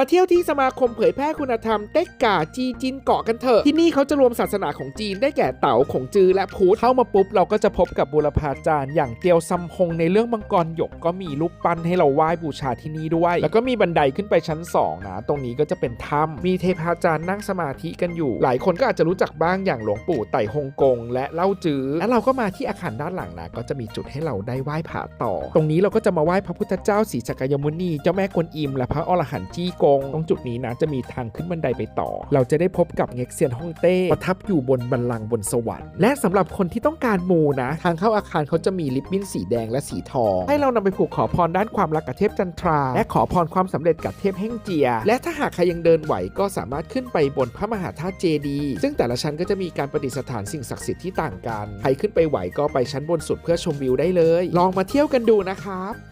มาเที่ยวที่สมาคมเผยแพร่คุณธรรมเต็กกาจีจินเกาะกันเถอะ ที่นี่เขาจะรวมศาสนาของจีนได้แก่เต๋าของจือและพุทธเข้ามาปุ๊บเราก็จะพบกับบุรพาจารย์อย่างเตียวซัมฮงในเรื่องมังกรหยกก็มีรูปปั้นให้เราไหว้บูชาที่นี่ด้วย แล้วก็มีบันไดขึ้นไปชั้น 2 นะ ตรงนี้ก็จะเป็นถ้ำมีเทพาจารย์นั่งสมาธิกันอยู่ หลายคนก็อาจจะรู้จักบ้างอย่างหลวงปู่ไต่ฮงกง และเล่าจือแล้วเราก็มาที่อาคารด้านหลังนะก็จะมีจุดให้เราได้ไหว้พระต่อ ตรงนี้เราก็จะมาไหว้พระพุทธเจ้าศรีจักรยมุนีเจ้าแม่กวนอิมและพระอรหันต์จี้กง ตรงจุดนี้นะจะมีทางขึ้นบันไดไปต่อ เราจะได้พบกับเง็กเซียนฮ่องเต้ประทับอยู่บนบัลลังก์บนสวรรค์และสำหรับคนที่ต้องการมูนะ ทางเข้าอาคารเขาจะมีลิปบิ้นสีแดงและสีทอง ให้เรานำไปผูกขอพรด้านความรักกับเทพจันทรา และขอพรความสำเร็จกับเทพเฮ่งเจีย และถ้าหากใครยังเดินไหวก็สามารถขึ้นไปบนพระมหาธาตุเจดีย์ซึ่งแต่ละชั้นก็จะมีการประดิษฐานสิ่งศักดิ์สิทธิ์ที่ต่างกัน ใครขึ้นไปไหวก็ไปชั้นบนสุดเพื่อชมวิวได้เลย ลองมาเที่ยวกันดูนะครับ